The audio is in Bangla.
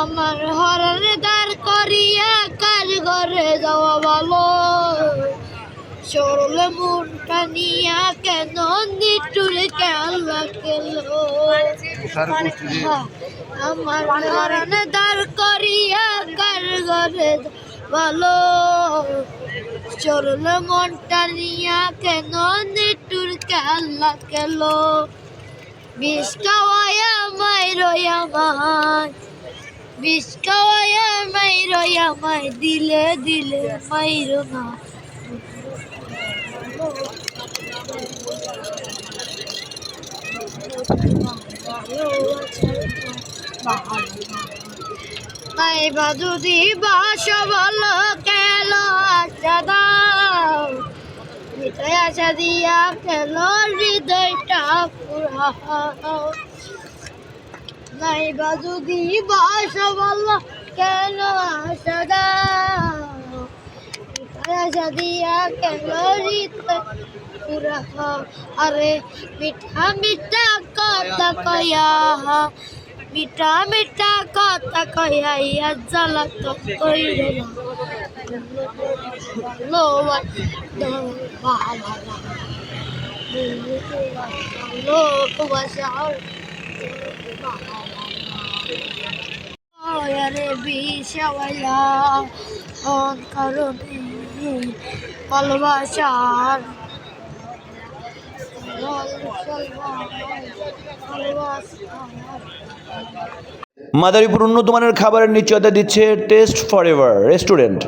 আমার হরণে দাঁড় করিয়া কাজ করে যাওয়া ভালো। সরলে মনটা নিয়া কেন নিটুরে কেলা কেল আমার হরণে দাঁড় করিয়া কাজ করে ভালো। চরলে মন টানিয়া কেন নিটুর কেলা কেল বিষ খাওয়ায়া মাইরয়া মায়। বিষ খাওয়ায়া মাইরয়া মায় দিলে দিলে মাইরো না। তাই বা যদি বাস ভালো কেন আশা দাও। হৃদয় আশা দিয়া কেন হৃদয়টা পুরাও। নাই বা যদি বাস ভালো কেন আশা আশা দিয়া কেন পুরাও আরে মিঠা মিঠা কথা কয়া মিঠা মিঠা কথা কয়া ইয়া জ্বালা তো কইরে না। রে বিষাওয়ালা অন কারণে মাদারীপুর উন্নত মানের খাবারের নিশ্চয়তা দিচ্ছে টেস্ট ফর এভার রেস্টুরেন্ট